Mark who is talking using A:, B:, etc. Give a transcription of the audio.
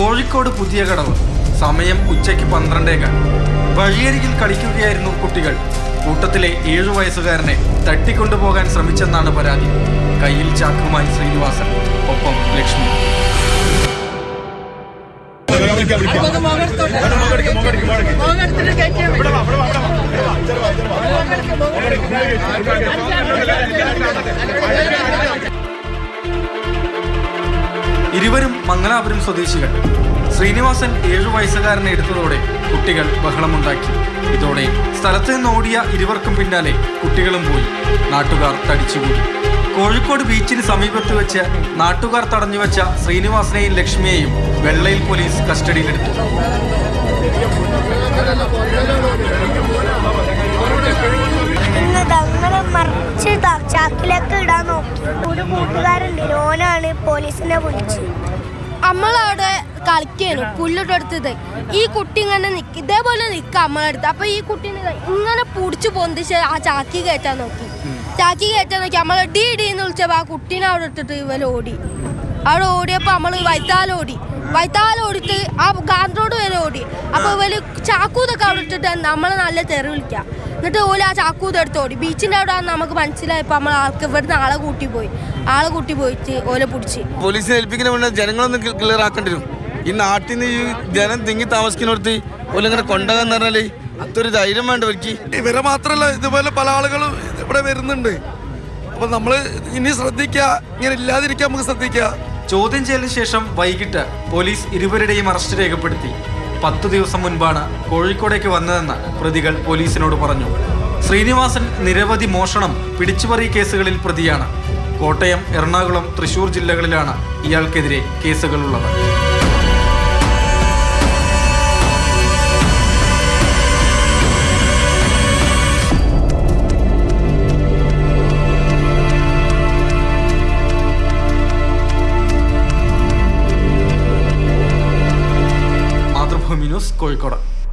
A: കോഴിക്കോട് പുതിയ കടവ്. സമയം ഉച്ചയ്ക്ക് പന്ത്രണ്ടേക്കാൾ വഴിയരികിൽ കളിക്കുകയായിരുന്നു കുട്ടികൾ. കൂട്ടത്തിലെ ഏഴു വയസ്സുകാരനെ തട്ടിക്കൊണ്ടുപോകാൻ ശ്രമിച്ചെന്നാണ് പരാതി. കയ്യിൽ ചാക്കുമായി ശ്രീനിവാസൻ ഒപ്പം ലക്ഷ്മി. ഇരുവരും മംഗലാപുരം സ്വദേശികൾ ശ്രീനിവാസൻ ഏഴു വയസ്സുകാരനെ എടുത്തതോടെ കുട്ടികൾ ബഹളമുണ്ടാക്കി. ഇതോടെ സ്ഥലത്ത് നിന്ന് ഓടിയ ഇരുവർക്കും പിന്നാലെ കുട്ടികളും പോയി. നാട്ടുകാർ തടിച്ചുകൂടി. കോഴിക്കോട് ബീച്ചിന് സമീപത്ത് വെച്ച് നാട്ടുകാർ തടഞ്ഞുവെച്ച ശ്രീനിവാസനെയും ലക്ഷ്മിയെയും വെള്ളയിൽ പോലീസ് കസ്റ്റഡിയിലെടുത്തു.
B: ചാക്കിലേക്ക് ഇടാൻ നോക്കി. ഒരു കൂട്ടുകാരുണ്ട് ഓനാണ് പോലീസിനെ വിളിച്ചു
C: നമ്മളവിടെ കളിക്കാണ് പുല്ലിട്ടെടുത്തത്. ഈ കുട്ടി ഇങ്ങനെ നിൽക്ക ഇതേപോലെ നിൽക്കുക നമ്മളടുത്ത്. അപ്പൊ ഈ കുട്ടി ഇങ്ങനെ പുടിച്ചു പൊന്തിച്ച് ആ ചാക്കി കയറ്റാൻ നോക്കി. ചാക്കി കയറ്റാൻ നോക്കി. നമ്മൾ ഡി ഡി എന്ന് വിളിച്ചപ്പോ ആ കുട്ടീനെ അവിടെ ഇട്ടിട്ട് ഇവർ ഓടി. അവിടെ ഓടിയപ്പോൾ നമ്മൾ വൈത്താലോടി വൈത്താലോടിട്ട് ആ ഗാന്ധി റോഡ് വരെ ഓടി. അപ്പോൾ ഇവർ ചാക്കൂതൊക്കെ അവിടെ ഇട്ടിട്ട് നമ്മളെ നല്ല തെറി വിളിക്കാം. എന്നിട്ട് ഓല ആ ചാക്കൂത് എടുത്ത് ഓടി ബീച്ചിന്റെ അവിടെ നമുക്ക് മനസ്സിലായപ്പോ നമ്മൾ ആൾക്ക് ഇവിടുന്ന് ആളെ കൂട്ടി പോയി. ആളെ കൂട്ടി പോയിട്ട് ഓല പിടിച്ച്.
D: പോലീസിനെ ഏൽപ്പിക്കുന്ന മുന്നേ ജനങ്ങളൊന്നും ക്ലിയർ ആക്കേണ്ടി വരും. ഈ നാട്ടിൽ നിന്ന് ഈ ജനം തിങ്ങി താമസിക്കുന്നിടത്ത് ഓലിങ്ങനെ കൊണ്ടുപോകാന്ന് പറഞ്ഞാൽ അതൊരു ധൈര്യം വേണ്ട അവർക്ക്
E: ഇവരെ മാത്രമല്ല ഇതുപോലെ പല ആളുകളും ഇവിടെ വരുന്നുണ്ട്. അപ്പൊ നമ്മൾ ഇനി ശ്രദ്ധിക്കുക ഇങ്ങനെ ഇല്ലാതിരിക്കാൻ നമുക്ക് ശ്രദ്ധിക്കുക
A: ചോദ്യം ചെയ്യലിന് ശേഷം വൈകിട്ട് പോലീസ് ഇരുവരുടെയും അറസ്റ്റ് രേഖപ്പെടുത്തി. പത്തു ദിവസം മുൻപാണ് കോഴിക്കോടേക്ക് വന്നതെന്ന് പ്രതികൾ പോലീസിനോട് പറഞ്ഞു. ശ്രീനിവാസൻ നിരവധി മോഷണം പിടിച്ചുപറി കേസുകളിൽ പ്രതിയാണ്. കോട്ടയം എറണാകുളം തൃശൂർ ജില്ലകളിലാണ് ഇയാൾക്കെതിരെ കേസുകളുള്ളത്. ന്യൂസ് കോഴിക്കോട്.